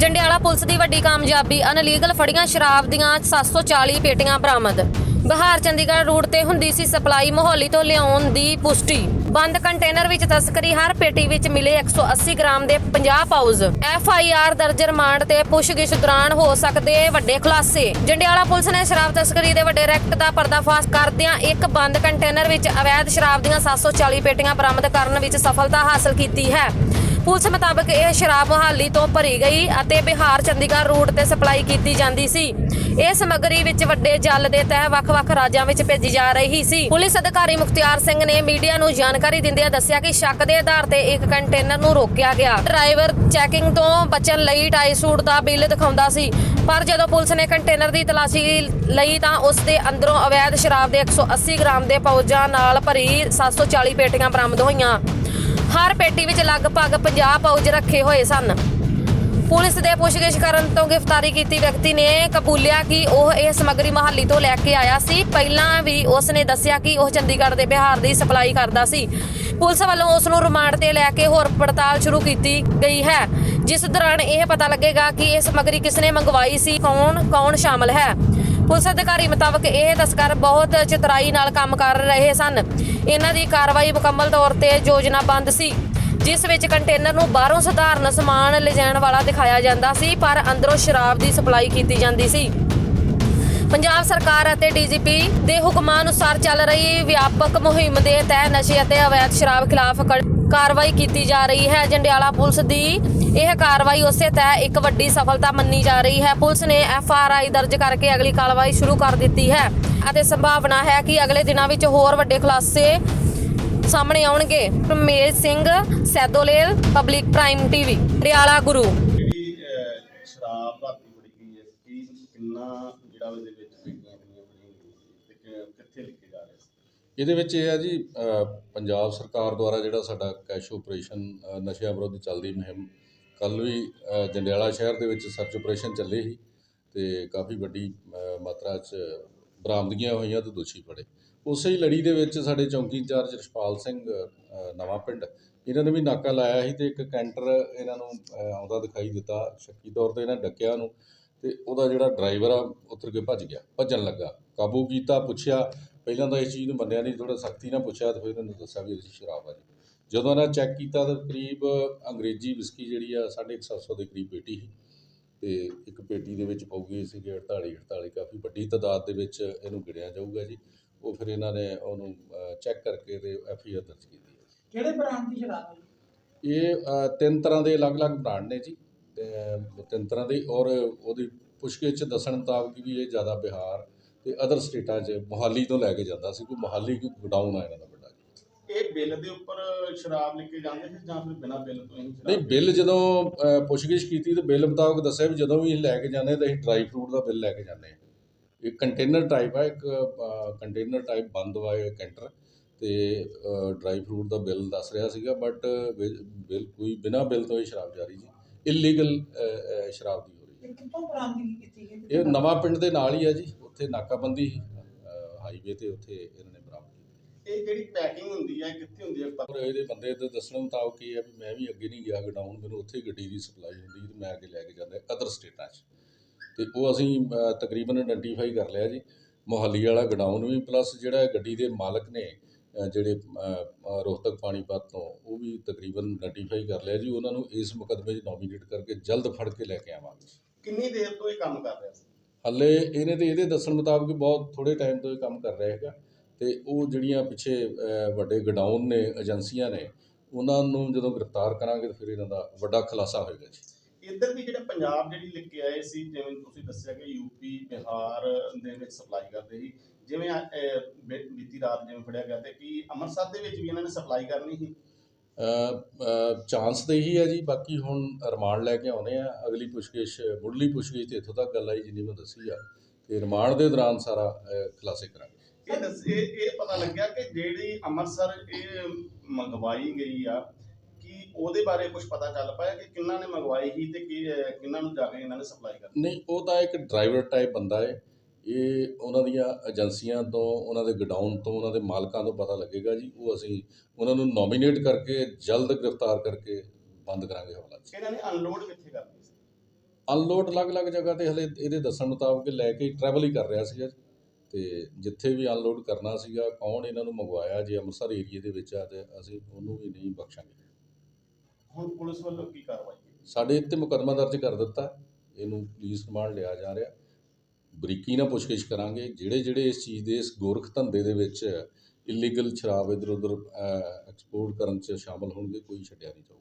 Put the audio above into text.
Jandiala police ਦੀ ਵੱਡੀ ਕਾਮਯਾਬੀ, illegal ਫੜੀਆਂ ਸ਼ਰਾਬ ਦੀਆਂ 740 ਪੇਟੀਆਂ ਬਰਾਮਦ। ਬਿਹਾਰ, ਚੰਡੀਗੜ੍ਹ ਰੂਟ ਤੇ ਹੁੰਦੀ ਸੀ ਸਪਲਾਈ, ਮੋਹਾਲੀ ਤੋਂ ਲਿਆਉਣ ਦੀ ਪੁਸ਼ਟੀ। ਬੰਦ ਕੰਟੇਨਰ ਵਿੱਚ ਤਸਕਰੀ, ਹਰ ਪੇਟੀ ਵਿੱਚ ਮਿਲੇ 180 ਗ੍ਰਾਮ ਦੇ 50 ਪਾਊਜ਼। ਐਫ ਆਈ ਆਰ ਦਰਜ ਰਿਮਾਂਡ ਤੇ ਪੁੱਛਗਿੱਛ ਦੌਰਾਨ ਹੋ ਸਕਦੇ ਵੱਡੇ ਖੁਲਾਸੇ। ਜੰਡਿਆਲਾ ਪੁਲਿਸ ਨੇ ਸ਼ਰਾਬ ਤਸਕਰੀ ਦੇ ਵੱਡੇ ਰੈਕਟ ਦਾ ਪਰਦਾਫਾਸ਼ ਕਰਦਿਆਂ ਇੱਕ ਬੰਦ ਕੰਟੇਨਰ ਵਿੱਚ ਅਵੈਧ ਸ਼ਰਾਬ ਦੀਆਂ 740 ਪੇਟੀਆਂ ਬਰਾਮਦ ਕਰਨ ਵਿੱਚ ਸਫਲਤਾ ਹਾਸਲ ਕੀਤੀ ਹੈ। ਪੁਲਿਸ ਮੁਤਾਬਕ ਇਹ ਸ਼ਰਾਬ ਮੁਹਾਲੀ ਤੋਂ ਭਰੀ ਗਈ ਅਤੇ ਬਿਹਾਰ ਚੰਡੀਗੜ੍ਹ ਰੂਟ ਤੇ ਸਪਲਾਈ ਕੀਤੀ ਜਾਂਦੀ ਸੀ। ਇਹ ਸਮੱਗਰੀ ਵਿੱਚ ਵੱਡੇ ਜਲ ਦੇ ਤਹਿ ਵੱਖ-ਵੱਖ ਰਾਜਾਂ ਵਿੱਚ ਭੇਜੀ ਜਾ ਰਹੀ ਸੀ। ਪੁਲਿਸ ਅਧਿਕਾਰੀ ਮੁਖਤਿਆਰ ਸਿੰਘ ਨੇ ਮੀਡੀਆ ਨੂੰ ਜਾਣਕਾਰੀ ਦਿੰਦਿਆਂ ਦੱਸਿਆ ਕਿ ਸ਼ੱਕ ਦੇ ਆਧਾਰ ਤੇ ਇੱਕ ਕੰਟੇਨਰ ਨੂੰ ਰੋਕਿਆ ਗਿਆ। ਡਰਾਈਵਰ ਚੈਕਿੰਗ ਤੋਂ ਬਚਣ ਲਈ ਟਾਈ ਸੂਟ ਦਾ ਬਿੱਲ ਦਿਖਾਉਂਦਾ ਸੀ। ਪਰ ਜਦੋਂ ਪੁਲਿਸ ਨੇ ਕੰਟੇਨਰ ਦੀ ਤਲਾਸ਼ੀ ਲਈ ਤਾਂ ਉਸ ਦੇ ਅੰਦਰੋਂ ਅਵੈਧ ਸ਼ਰਾਬ ਦੇ 180 ਗ੍ਰਾਮ ਦੇ ਪਾਊਚਾਂ ਨਾਲ ਭਰੀ 740 ਪੇਟੀਆਂ ਬਰਾਮਦ ਹੋਈਆਂ। ਹਰ ਪੇਟੀ ਵਿੱਚ ਲਗਭਗ 50 ਪਾਊਚ ਰੱਖੇ ਹੋਏ ਸਨ। ਪੁਲਿਸ ਦੇ ਪੁੱਛਗਿੱਛ ਕਰਨ ਤੋਂ ਗ੍ਰਿਫਤਾਰੀ ਕੀਤੀ ਵਿਅਕਤੀ ਨੇ ਕਬੂਲਿਆ ਕਿ ਉਹ ਇਹ ਸਮੱਗਰੀ ਮਹਾਲੀ ਤੋਂ ਲੈ ਕੇ ਆਇਆ ਸੀ। ਪਹਿਲਾਂ ਵੀ ਉਸ ਨੇ ਦੱਸਿਆ ਕਿ ਉਹ ਚੰਡੀਗੜ੍ਹ ਦੇ ਬਿਹਾਰ ਦੀ ਸਪਲਾਈ ਕਰਦਾ ਸੀ। ਪੁਲਿਸ ਵੱਲੋਂ ਉਸ ਨੂੰ ਰਿਮਾਂਡ ਤੇ ਲੈ ਕੇ ਹੋਰ ਪੜਤਾਲ ਸ਼ੁਰੂ ਕੀਤੀ ਗਈ ਹੈ। ਜਿਸ ਦੌਰਾਨ ਇਹ ਪਤਾ ਲੱਗੇਗਾ ਕਿ ਇਹ ਸਮੱਗਰੀ ਕਿਸਨੇ ਮੰਗਵਾਈ ਸੀ, ਕੌਣ ਕੌਣ ਸ਼ਾਮਲ ਹੈ। ਪੁਲਿਸ ਅਧਿਕਾਰੀ ਮੁਤਾਬਕ ਇਹ ਤਸਕਰ ਬਹੁਤ ਚਤਰਾਈ ਨਾਲ ਕੰਮ ਕਰ ਰਹੇ ਸਨ। ਇਹਨਾਂ ਦੀ ਕਾਰਵਾਈ ਮੁਕੰਮਲ ਤੌਰ ਤੇ ਯੋਜਨਾਬੰਦ ਸੀ, ਜਿਸ ਵਿੱਚ ਕੰਟੇਨਰ ਨੂੰ ਬਾਹਰੋਂ ਸਧਾਰਨ ਸਮਾਨ ਲਿਜਾਣ ਵਾਲਾ ਦਿਖਾਇਆ ਜਾਂਦਾ ਸੀ, ਪਰ ਅੰਦਰੋਂ ਸ਼ਰਾਬ ਦੀ ਸਪਲਾਈ ਕੀਤੀ ਜਾਂਦੀ ਸੀ। ਪੰਜਾਬ ਸਰਕਾਰ ਅਤੇ ਡੀਜੀਪੀ ਦੇ ਹੁਕਮਾਂ ਅਨੁਸਾਰ ਚੱਲ ਰਹੀ ਵਿਆਪਕ ਮੁਹਿੰਮ ਦੇ ਤਹਿਤ ਨਸ਼ੇ ਅਤੇ ਅਵੈਧ ਸ਼ਰਾਬ ਖਿਲਾਫ ਕਾਰਵਾਈ ਕੀਤੀ ਜਾ ਰਹੀ ਹੈ। ਜੰਡਿਆਲਾ ਪੁਲਿਸ ਦੀ ਇਹ ਕਾਰਵਾਈ ਉਸੇ ਤਹਿਤ ਇੱਕ ਵੱਡੀ ਸਫਲਤਾ ਮੰਨੀ ਜਾ ਰਹੀ ਹੈ। ਪੁਲਿਸ ਨੇ ਐਫ ਆਰ ਆਈ ਦਰਜ ਕਰਕੇ ਅਗਲੀ ਕਾਰਵਾਈ ਸ਼ੁਰੂ ਕਰ ਦਿੱਤੀ ਹੈ ਅਤੇ ਸੰਭਾਵਨਾ ਹੈ ਕਿ ਅਗਲੇ ਦਿਨਾਂ ਵਿੱਚ ਹੋਰ ਵੱਡੇ ਖੁਲਾਸੇ ਸਾਹਮਣੇ ਆਉਣਗੇ। ਰਮੇਸ਼ ਸਿੰਘ ਸੈਦੋਲੇਲ ਪਬਲਿਕ ਪ੍ਰਾਈਮ ਟੀਵੀ ਰਿਆਲਾ ਗੁਰੂ। ਜਿਹੜੀ ਅਹ, ਸ਼ਰਾਬ ਰਾਤੀ ਫੜੀ ਗਈ ਹੈ ਕੀ ਕਿੰਨਾ ਜਿਹੜਾ ਉਹਦੇ ਵਿੱਚ ਪੇਟੀਆਂ ਕਿੰਨੀਆਂ ਫੜੀਆਂ ਗਈਆਂ ਸੀ ਤੇ ਕਿ- ਕਿੱਥੇ ਲਿਖੇ ਜਾ ਰਹੇ ਸੀ? ਇਹਦੇ ਵਿੱਚ ਇਹ ਹੈ ਜੀ ਪੰਜਾਬ ਸਰਕਾਰ ਦੁਆਰਾ ਜਿਹੜਾ ਸਾਡਾ ਕੈਸ਼ ਆਪਰੇਸ਼ਨ ਨਸ਼ਿਆਂ ਵਿਰੁੱਧ ਚੱਲਦੀ ਮੁਹਿੰਮ ਕੱਲ੍ਹ ਵੀ ਜੰਡਿਆਲਾ ਸ਼ਹਿਰ ਦੇ ਵਿੱਚ ਸਰਚ ਆਪਰੇਸ਼ਨ ਚੱਲੇ ਸੀ ਅਤੇ ਕਾਫੀ ਵੱਡੀ ਮਾਤਰਾ 'ਚ ਬਰਾਮਦਗੀਆਂ ਹੋਈਆਂ ਅਤੇ ਦੋਸ਼ੀ ਫੜੇ। ਉਸੇ ਹੀ ਲੜੀ ਦੇ ਵਿੱਚ ਸਾਡੇ ਚੌਂਕੀ ਇੰਚਾਰਜ ਰਛਪਾਲ ਸਿੰਘ ਨਵਾਂ ਪਿੰਡ, ਇਹਨਾਂ ਨੇ ਵੀ ਨਾਕਾ ਲਾਇਆ ਸੀ ਤੇ ਇੱਕ ਕੈਂਟਰ ਇਹਨਾਂ ਨੂੰ ਆਉਂਦਾ ਦਿਖਾਈ ਦਿੱਤਾ, ਸ਼ੱਕੀ ਤੌਰ ਤੇ ਇਹਨਾਂ ਡੱਕਿਆ ਉਹਨੂੰ ਤੇ ਉਹਦਾ ਜਿਹੜਾ ਡਰਾਈਵਰ ਆ, ਉਤਰ ਕੇ ਭੱਜ ਗਿਆ, ਭੱਜਣ ਲੱਗਾ, ਕਾਬੂ ਕੀਤਾ, ਪੁੱਛਿਆ, ਪਹਿਲਾਂ ਤਾਂ ਇਸ ਚੀਜ਼ ਨੂੰ ਮੰਨਿਆ ਨਹੀਂ ਥੋੜਾ ਸਖਤੀ ਨਾਲ ਪੁੱਛਿਆ ਤੇ ਫਿਰ ਇਹਨਾਂ ਨੂੰ ਦੱਸਿਆ ਵੀ ਅਸੀਂ ਸ਼ਰਾਬ ਆ ਜੀ। ਜਦੋਂ ਇਹਨਾਂ ਚੈੱਕ ਕੀਤਾ ਤਾਂ ਕਰੀਬ ਅੰਗਰੇਜ਼ੀ ਵਿਸਕੀ ਜਿਹੜੀ ਆ 150 ਦੇ ਕਰੀਬ ਪੇਟੀ ਸੀ। ਤੇ ਇੱਕ ਪੇਟੀ ਦੇ ਵਿੱਚ ਪਊਗੀ ਸੀਗੇ 48 48 ਕਾਫੀ ਵੱਡੀ ਤਾਦਾਦ ਦੇ ਵਿੱਚ ਇਹਨੂੰ ਗਿਣਿਆ ਜਾਊਗਾ ਜੀ। ਉਹ ਫਿਰ ਇਹਨਾਂ ਨੇ ਉਹਨੂੰ ਚੈੱਕ ਕਰਕੇ ਤੇ ਐਫ ਆਈ ਆਰ ਦਰਜ ਕੀਤੀ ਹੈ। ਕਿਹੜੇ ਬ੍ਰਾਂਡ ਦੀ ਸ਼ਰਾਬ ਹੈ? ਇਹ ਅ, ਤਿੰਨ ਤਰ੍ਹਾਂ ਦੇ ਅਲੱਗ-ਅਲੱਗ ਬ੍ਰਾਂਡ ਨੇ ਜੀ। ਤੇ ਤਿੰਨ ਤਰ੍ਹਾਂ ਦੇ ਔਰ ਉਹਦੀ ਪੁੱਛਗਿੱਛ ਚ ਦੱਸਣ ਮੁਤਾਬਕ ਵੀ ਇਹ ਜ਼ਿਆਦਾ ਬਿਹਾਰ ਤੇ ਅਦਰ ਸਟੇਟਾਂ 'ਚ ਮੋਹਾਲੀ ਤੋਂ ਲੈ ਕੇ ਜਾਂਦਾ ਸੀ। ਕੋਈ ਮੋਹਾਲੀ ਕੋਈ ਗੋਡਾਊਨ ਆ ਇਹਨਾਂ ਦਾ ਵੱਡਾ। ਇਹ ਬਿੱਲ ਦੇ ਉੱਪਰ ਸ਼ਰਾਬ ਲਿਖ ਕੇ ਜਾਂਦੇ ਸੀ ਜਾਂ ਫਿਰ ਬਿਨਾਂ ਬਿੱਲ ਤੋਂ ਹੀ ਨਹੀਂ ਬਿੱਲ ਜਦੋਂ ਅ, ਪੁੱਛਗਿੱਛ ਕੀਤੀ ਤੇ ਬਿੱਲ ਮੁਤਾਬਕ ਦੱਸਿਆ ਵੀ ਜਦੋਂ ਵੀ ਅਸੀਂ ਲੈ ਕੇ ਜਾਂਦੇ ਤਾਂ ਅਸੀਂ ਡਰਾਈ ਫਰੂਟ ਦਾ ਬਿੱਲ ਲੈ ਕੇ ਜਾਂਦੇ ਹਾਂ। ਇਹ ਕੰਟੇਨਰ ਟਾਈਪ ਆ ਇੱਕ ਕੰਟੇਨਰ ਟਾਈਪ ਬੰਦ ਵਾ ਇਹ ਕੈਂਟਰ ਤੇ ਡਰਾਈ ਫਰੂਟ ਦਾ ਬਿੱਲ ਦੱਸ ਰਿਹਾ ਸੀਗਾ ਬਟ ਬਿੱਲ ਕੋਈ ਬਿਨਾਂ ਬਿੱਲ ਤੋਂ ਇਹ ਸ਼ਰਾਬ ਜਾਰੀ ਜੀ। ਇਲੀਗਲ ਸ਼ਰਾਬ ਦੀ ਹੋ ਰਹੀ ਹੈ। ਇਹ ਕਿੱਥੋਂ ਬਰਾਮਦਗੀ ਕੀਤੀ ਗਈ? ਇਹ ਨਵਾਂ ਪਿੰਡ ਦੇ ਨਾਲ ਹੀ ਆ ਜੀ ਉੱਥੇ ਨਾਕਾਬੰਦੀ ਸੀ ਹਾਈਵੇ ਤੇ ਉੱਥੇ ਇਹਨਾਂ ਨੇ ਬਰਾਮਦ ਕੀਤੀ ਇਹ ਜਿਹੜੀ ਪੈਕਿੰਗ ਹੁੰਦੀ ਹੈ ਕਿੱਥੇ ਹੁੰਦੀ ਹੈ ਪਰ ਇਹਦੇ ਬੰਦੇ ਦੇ ਦੱਸਣ ਮੁਤਾਬਕ ਇਹ ਹੈ ਵੀ ਮੈਂ ਵੀ ਅੱਗੇ ਨਹੀਂ ਗਿਆ ਗਡਾਊਨ ਮੈਨੂੰ ਉੱਥੇ ਗੱਡੀ ਦੀ ਸਪਲਾਈ ਹੁੰਦੀ ਤੇ ਮੈਂ ਅੱਗੇ ਲੈ ਕੇ ਜਾਂਦਾ ਅਦਰ ਸਟੇਟਾਂ 'ਚ। ਤੇ ਉਹ ਅਸੀਂ ਤਕਰੀਬਨ ਆਇਡੈਂਟੀਫਾਈ ਕਰ ਲਿਆ ਜੀ। ਮੋਹਾਲੀ ਵਾਲਾ ਗਡਾਊਨ ਵੀ ਪਲੱਸ ਜਿਹੜਾ ਗੱਡੀ ਦੇ ਮਾਲਕ ਨੇ ਜਿਹੜੇ ਰੋਹਤਕ ਪਾਣੀਪਤ ਤੋਂ ਉਹ ਵੀ ਤਕਰੀਬਨ ਆਇਡੈਂਟੀਫਾਈ ਕਰ ਲਿਆ ਜੀ। ਉਹਨਾਂ ਨੂੰ ਇਸ ਮੁਕੱਦਮੇ 'ਚ ਨੋਮੀਨੇਟ ਕਰਕੇ ਜਲਦ ਫੜ ਕੇ ਲੈ ਕੇ ਆਵਾਂਗੇ। ਕਿੰਨੀ ਦੇਰ ਤੋਂ ਇਹ ਕੰਮ ਕਰ ਰਿਹਾ ਸੀ? ਹੱਲੇ ਇਹਨੇ ਤੇ ਇਹਦੇ ਦੱਸਣ ਮੁਤਾਬਕ ਬਹੁਤ ਥੋੜੇ ਟਾਈਮ ਤੋਂ ਇਹ ਕੰਮ ਕਰ ਰਿਹਾ ਹੈਗਾ। ਤੇ ਉਹ ਜਿਹੜੀਆਂ ਪਿੱਛੇ ਵੱਡੇ ਗਡਾਊਨ ਨੇ ਏਜੰਸੀਆਂ ਨੇ ਉਹਨਾਂ ਨੂੰ ਜਦੋਂ ਗ੍ਰਿਫਤਾਰ ਕਰਾਂਗੇ ਤਾਂ ਫਿਰ ਇਹਨਾਂ ਦਾ ਵੱਡਾ ਖੁਲਾਸਾ ਹੋਏਗਾ ਜੀ। ਇੱਧਰ ਵੀ ਜਿਹੜਾ ਪੰਜਾਬ ਜਿਹੜੀ ਲਿਖ ਕੇ ਆਏ ਸੀ ਜਿਵੇਂ ਤੁਸੀਂ ਦੱਸਿਆ ਕਿ ਯੂਪੀ ਬਿਹਾਰ ਦੇ ਵਿੱਚ ਸਪਲਾਈ ਕਰਦੇ ਸੀ ਜਿਵੇਂ ਬੀਤੀ ਰਾਤ ਜਿਵੇਂ ਫੜਿਆ ਗਿਆ ਤੇ ਕੀ ਅੰਮ੍ਰਿਤਸਰ ਦੇ ਵਿੱਚ ਵੀ ਇਹਨਾਂ ਨੇ ਸਪਲਾਈ ਕਰਨੀ ਸੀ? ਚਾਂਸ ਤਾਂ ਇਹੀ ਹੈ ਜੀ ਬਾਕੀ ਹੁਣ ਰਿਮਾਂਡ ਲੈ ਕੇ ਆਉਨੇ ਆ। ਅਗਲੀ ਪੁੱਛਗਿੱਛ ਮੁੱਢਲੀ ਪੁੱਛਗਿੱਛ ਤੇ ਇੱਥੋਂ ਤੱਕ ਗੱਲ ਆਈ ਜਿੰਨੀ ਮੈਂ ਦੱਸੀ ਆ। ਤੇ ਰਿਮਾਂਡ ਦੇ ਦੌਰਾਨ ਸਾਰਾ ਖੁਲਾਸੇ ਕਰਾਂਗੇ। ਇਹ ਦੱਸ ਇਹ ਇਹ ਪਤਾ ਲੱਗਿਆ ਕਿ ਜਿਹੜੀ ਅੰਮ੍ਰਿਤਸਰ ਇਹ ਮੰਗਵਾਈ ਗਈ ਆ ਕਿ ਉਹਦੇ ਬਾਰੇ ਕੁਝ ਪਤਾ ਚੱਲ ਪਾਇਆ ਕਿ ਕਿੰਨਾ ਨੇ ਮੰਗਵਾਈ ਸੀ ਤੇ ਕਿ ਕਿੰਨਾਂ ਨੂੰ ਜਾ ਕੇ ਇਹਨਾਂ ਨੇ ਸਪਲਾਈ ਕਰਨੀ ਨਹੀਂ ਉਹ ਤਾਂ ਇੱਕ ਡਰਾਈਵਰ ਟਾਈਪ ਬੰਦਾ ਹੈ ਇਹ ਉਹਨਾਂ ਦੀਆਂ ਏਜੰਸੀਆਂ ਤੋਂ ਉਹਨਾਂ ਦੇ ਗਡਾਊਨ ਤੋਂ ਉਹਨਾਂ ਦੇ ਮਾਲਕਾਂ ਤੋਂ ਪਤਾ ਲੱਗੇਗਾ ਜੀ। ਉਹ ਅਸੀਂ ਉਹਨਾਂ ਨੂੰ ਨੋਮੀਨੇਟ ਕਰਕੇ ਜਲਦ ਗ੍ਰਿਫਤਾਰ ਕਰਕੇ ਬੰਦ ਕਰਾਂਗੇ ਹਵਾਲਾ ਇਹਨਾਂ ਨੇ ਅਨਲੋਡ ਕਿੱਥੇ ਕਰਨੀ ਸੀ ਅਨਲੋਡ ਅਲੱਗ-ਅਲੱਗ ਜਗ੍ਹਾ ਤੇ ਹਲੇ ਇਹਦੇ ਦੱਸਣ ਮੁਤਾਬਕ ਲੈ ਕੇ ਟਰੈਵਲ ਹੀ ਕਰ ਰਿਹਾ ਸੀਗਾ ਤੇ ਜਿੱਥੇ ਵੀ ਅਨਲੋਡ ਕਰਨਾ ਸੀਗਾ ਕੌਣ ਇਹਨਾਂ ਨੂੰ ਮੰਗਵਾਇਆ? ਜੇ ਅੰਮ੍ਰਿਤਸਰ ਏਰੀਏ ਦੇ ਵਿੱਚ ਆ ਤੇ ਅਸੀਂ ਉਹਨੂੰ ਵੀ ਨਹੀਂ ਬਖਸ਼ਾਂਗੇ। ਹੁਣ ਪੁਲਿਸ ਵੱਲੋਂ ਕੀ ਕਾਰਵਾਈ ਸਾਡੇ ਇੱਥੇ ਮੁਕੱਦਮਾ ਦਰਜ ਕਰ ਦਿੱਤਾ। ਇਹਨੂੰ ਪੁਲਿਸ ਰਿਮਾਂਡ ਲਿਆ ਜਾ ਰਿਹਾ। ਬਰੀਕੀ ਨਾਲ ਪੁੱਛਗਿੱਛ ਕਰਾਂਗੇ। ਜਿਹੜੇ ਜਿਹੜੇ ਇਸ ਚੀਜ਼ ਦੇ ਇਸ ਗੋਰਖ ਧੰਦੇ ਦੇ ਵਿੱਚ ਇਲੀਗਲ ਸ਼ਰਾਬ ਇੱਧਰ ਉੱਧਰ ਐਕਸਪੋਰਟ ਕਰਨ 'ਚ ਸ਼ਾਮਲ ਹੋਣਗੇ ਕੋਈ ਛੱਡਿਆ ਨਹੀਂ ਜਾਊਗਾ।